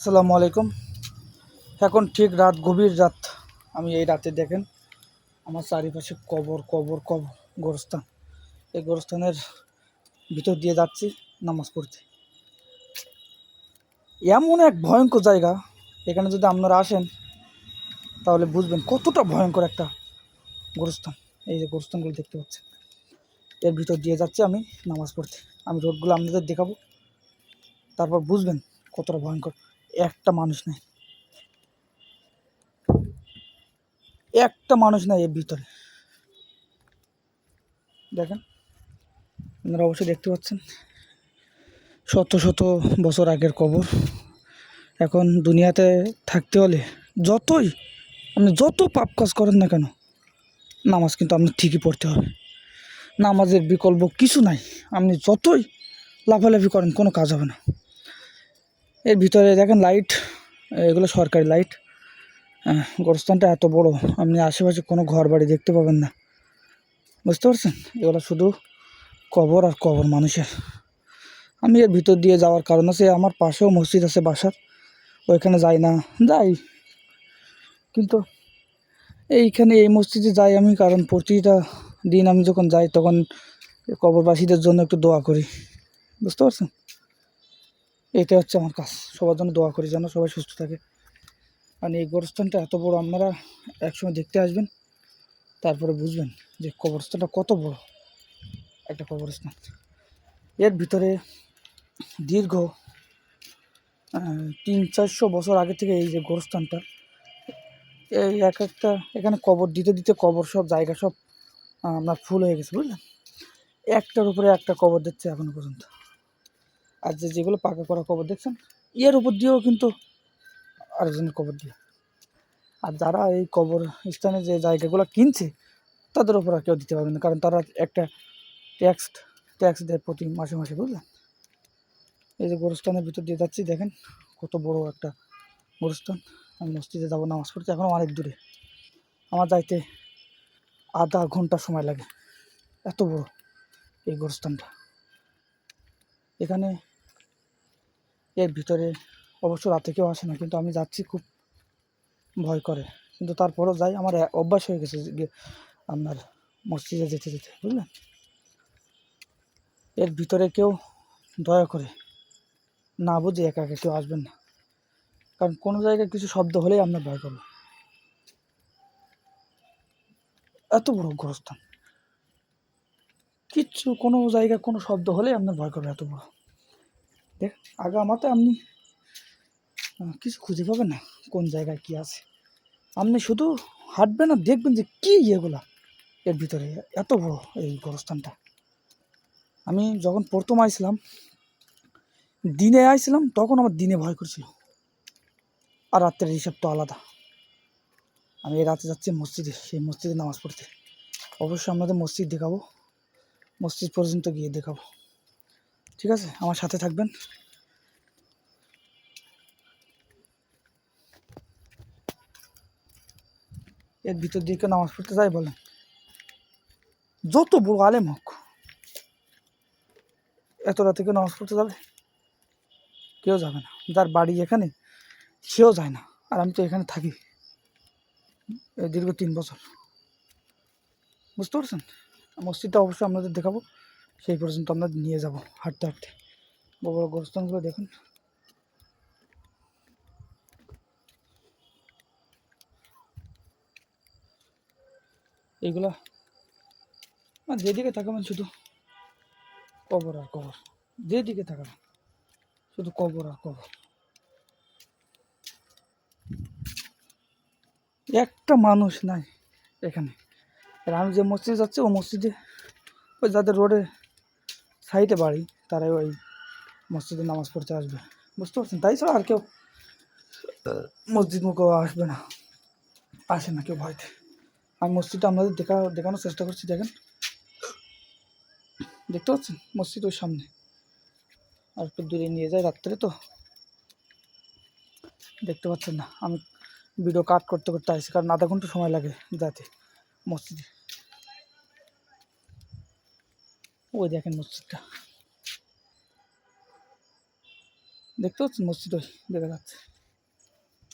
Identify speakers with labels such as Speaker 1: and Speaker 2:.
Speaker 1: আসসালামু আলাইকুম। এখন ঠিক রাত, গভীর রাত। আমি এই রাতে দেখেন আমার চারিপাশে কবর কবর কবর, গোরস্থান। এই গোরস্থানের ভিতর দিয়ে যাচ্ছি নামাজ পড়তে। এমন এক ভয়ঙ্কর জায়গা। এখানে যদি আপনারা আসেন, তাহলে বুঝবেন কতটা ভয়ঙ্কর একটা গোরস্থান। এই যে গোরস্থানগুলো দেখতে পাচ্ছেন। এর ভিতর দিয়ে যাচ্ছি আমি নামাজ পড়তে। আমি রোডগুলো আপনাদের দেখাবো। তারপর বুঝবেন কতটা ভয়ঙ্কর। একটা মানুষ নেই। একটা মানুষ নাই এর ভিতরে। দেখেন, আপনারা অবশ্যই দেখতে পাচ্ছেন। শত শত বছর আগের কবর। এখন দুনিয়াতে থাকতে হলে যতই, আপনি যত পাপ কাজ করেন না কেন, নামাজ কিন্তু আপনি ঠিকই পড়তে হবে। নামাজের বিকল্প কিছু নাই। আপনি যতই লাফালাফি করেন, কোনো কাজ হবে না। এর ভিতরে দেখেন লাইট এগুলো সরকারি লাইট গোরস্থানটা এত বড়, আপনি আশেপাশে কোনো ঘর বাড়ি দেখতে পাবেন না। বুঝতে পারছেন? এগুলো শুধু কবর আর কবর মানুষের। আমি এর ভিতর দিয়ে যাওয়ার কারণ আছে, আমার পাশেও মসজিদ আছে বাসার। ওইখানে যাই না, যাই। কিন্তু এইখানে এই মসজিদে যাই আমি, কারণ প্রতিটা দিন আমি যখন যাই, তখন কবরবাসীদের জন্য একটু দোয়া করি। বুঝতে পারছেন? এটা হচ্ছে আমার কাজ। সবার জন্য দোয়া করি যেন সবাই সুস্থ থাকে। আর এই গোরস্থানটা এত বড়, আপনারা একসময় দেখতে আসবেন, তারপরে বুঝবেন যে কবরস্থানটা কত বড় একটা কবরস্থান। এর ভিতরে দীর্ঘ তিন চারশো বছর আগে থেকে এই যে গোরস্থানটা, এই এক একটা এখানে কবর, দিতে দিতে কবর সব, জায়গা সব আপনার ফুল হয়ে গেছে, বুঝলেন? একটার উপরে একটা কবর দিচ্ছে এখনও পর্যন্ত। আর যে যেগুলো পাকা করা কবর দেখছেন? এর উপর দিয়েও কিন্তু আরেকজনের কবর দিয়ে। আর যারা এই কবর স্থানে যে জায়গাগুলো কিনছে তাদের উপর আর কেউ দিতে পারবে না কারণ তারা একটা ট্যাক্স ট্যাক্স দেয় প্রতি মাসে মাসে বুঝলেন? এই যে গোরস্থানের ভিতর দিয়ে যাচ্ছি দেখেন কত বড় একটা গোরস্থান। আমি মসজিদে যাব নামাজ পড়তে এখনও অনেক দূরে। আমার যাইতে আধা ঘণ্টা সময় লাগে। এত বড় এই গোরস্থানটা। এখানে এর ভিতরে অবশ্য রাতে কেউ আসে না, কিন্তু আমি যাচ্ছি খুব ভয় করে। কিন্তু তারপরও যাই, আমার অভ্যাস হয়ে গেছে আপনার মসজিদে যেতে যেতে, বুঝলেন? এর ভিতরে কেউ দয়া করে না বুঝে একা একা কেউ আসবেন না। কারণ কোনো জায়গায় কিছু শব্দ হলেই আপনার ভয় করবে। এত বড় গোরস্থান কিচ্ছু কোনো জায়গায় কোনো শব্দ হলেই আপনার ভয় করবে, এত বড়। দেখ আগে আমাতে আপনি কিছু খুঁজে পাবেন না কোন জায়গায় কি আছে। আপনি শুধু হাঁটবেন আর দেখবেন যে কী ইয়েগুলা এর ভিতরে, এত বড় এই গোরস্থানটা। আমি যখন প্রথম আইছিলাম, দিনে আইছিলাম, তখন আমার দিনে ভয় করছিল। আর রাত্রের হিসাব তো আলাদা। আমি এই রাতে যাচ্ছি মসজিদে, সেই মসজিদে নামাজ পড়তে। অবশ্যই আপনাদের মসজিদ দেখাবো। মসজিদ পর্যন্ত গিয়ে দেখাবো। ঠিক আছে, আমার সাথে থাকবেন। এর ভিতর দিকে নামাজ পড়তে যায় বলেন? যত বড় আলেম হোক, এত রাতে কেউ নামাজ পড়তে যাবে? কেউ যাবে না। যার বাড়ি এখানে, সেও যায় না। আর আমি তো এখানে থাকি দীর্ঘ তিন বছর। বুঝতে পারছেন? মসজিদটা অবশ্যই আপনাদের দেখাবো। সেই পর্যন্ত আমরা নিয়ে যাব হাঁটতে হাঁটতে। বড় বড় গোরস্থানগুলো দেখুন। এইগুলা যেদিকে তাকাবেন শুধু কবর আর কবর। যেদিকে তাকাবেন শুধু কবর আর কবর। একটা মানুষ নাই এখানে। আমি যে মসজিদে যাচ্ছি, ও মসজিদে, ওই যাদের রোডে সাইডে বাড়ি, তারাই ওই মসজিদে নামাজ পড়তে আসবে। বুঝতে পারছেন? তাই ছাড়া আর কেউ মসজিদ মুখেও আসবে না। আসে না কেউ ভয়তে। আমি মসজিদটা আপনাদের দেখা, দেখানোর চেষ্টা করছি, দেখেন। দেখতে পাচ্ছেন? মসজিদ ওই সামনে। আর একটু দূরে নিয়ে যায় রাত্রে তো। দেখতে পাচ্ছেন না। আমি ভিডিও কাট করতে করতে আসছি কারণ আধা ঘণ্টা সময় লাগে যাতে মসজিদে। ওই দেখেন মসজিদটা। দেখতে পাচ্ছেন মসজিদ ওই দেখা যাচ্ছে।